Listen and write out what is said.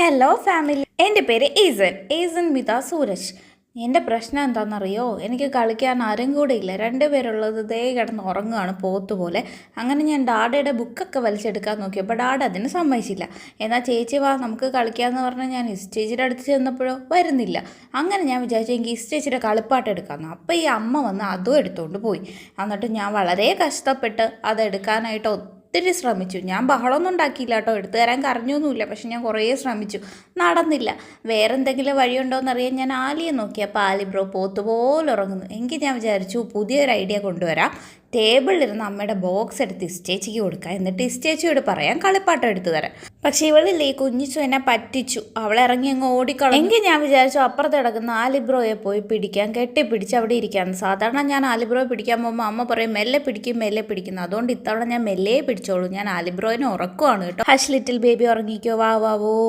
Hello family എന്റെ പേര് ഈസൻ ഈസൻ മിത സൂരജ്. എന്റെ പ്രശ്നം എന്താണെന്നറിയോ? എനിക്ക് കളിക്കാൻ ആരും കൂടെ ഇല്ല. രണ്ട് പേരുള്ളത് ദേ കിടന്ന് ഉറങ്ങുകയാണ് പോത്ത് പോലെ. അങ്ങനെ ഞാൻ ഡാഡയുടെ ബുക്കൊക്കെ വലിച്ചെടുക്കാൻ നോക്കിയപ്പോൾ ഡാഡ അതിന് സമ്മതിച്ചില്ല. എന്നാൽ ചേച്ചി വാ നമുക്ക് കളിക്കാമെന്ന് പറഞ്ഞാൽ ഞാൻ ഇസ് അടുത്ത് ചെന്നപ്പോഴോ വരുന്നില്ല. അങ്ങനെ ഞാൻ വിചാരിച്ചു എനിക്ക് ഇസ് കളിപ്പാട്ട് എടുക്കാമെന്ന് അപ്പോൾ ഈ അമ്മ വന്ന് അതും എടുത്തുകൊണ്ട് പോയി. എന്നിട്ട് ഞാൻ വളരെ കഷ്ടപ്പെട്ട് അതെടുക്കാനായിട്ട് ഒത്തിരി ശ്രമിച്ചു. ഞാൻ ബഹളമൊന്നും ഉണ്ടാക്കിയില്ല കേട്ടോ. എടുത്തു തരാൻ കരഞ്ഞൊന്നുമില്ല. പക്ഷെ ഞാൻ കുറേ ശ്രമിച്ചു. നടന്നില്ല. വേറെ എന്തെങ്കിലും വഴിയുണ്ടോ എന്നറിയാൻ ഞാൻ ആലിയെ നോക്കി. അപ്പോൾ ആലി ബ്രോ പോത്തുപോലെ ഉറങ്ങുന്നു. എങ്കിൽ ഞാൻ വിചാരിച്ചു പുതിയൊരു ഐഡിയ കൊണ്ടുവരാം. ടേബിളിലിരുന്ന് അമ്മയുടെ ബോക്സ് എടുത്ത് ഇസ്റ്റേച്ചിക്ക് കൊടുക്കാം എന്നിട്ട് ഇസ്റ്റേച്ചിയോട് പറയാം കളിപ്പാട്ടം എടുത്തു തരാം. പക്ഷെ ഇവളില്ലേ ഈ കുഞ്ഞിച്ചു എന്നെ പറ്റിച്ചു. അവളെ ഇറങ്ങി അങ്ങ് ഓടിക്കളഞ്ഞു. എങ്കിൽ ഞാൻ വിചാരിച്ചു അപ്പുറത്ത് കിടക്കുന്ന ആലിബ്രോയെ പോയി പിടിക്കാൻ കെട്ടിപ്പിടിച്ച് അവിടെ ഇരിക്കാമെന്ന് സാധാരണ ഞാൻ ആലിബ്രോയെ പിടിക്കാൻ പോകുമ്പോൾ അമ്മ പറയും മെല്ലെ പിടിക്കും മെല്ലെ പിടിക്കുന്നു അതുകൊണ്ട് ഇത്തവണ ഞാൻ മെല്ലെ പിടിച്ചോളൂ. ഞാൻ ആലിബ്രോയിനെ ഉറക്കുവാണ് കേട്ടോ. ഹഷ് ലിറ്റിൽ ബേബി ഉറങ്ങിക്കോ. വാ വാവോ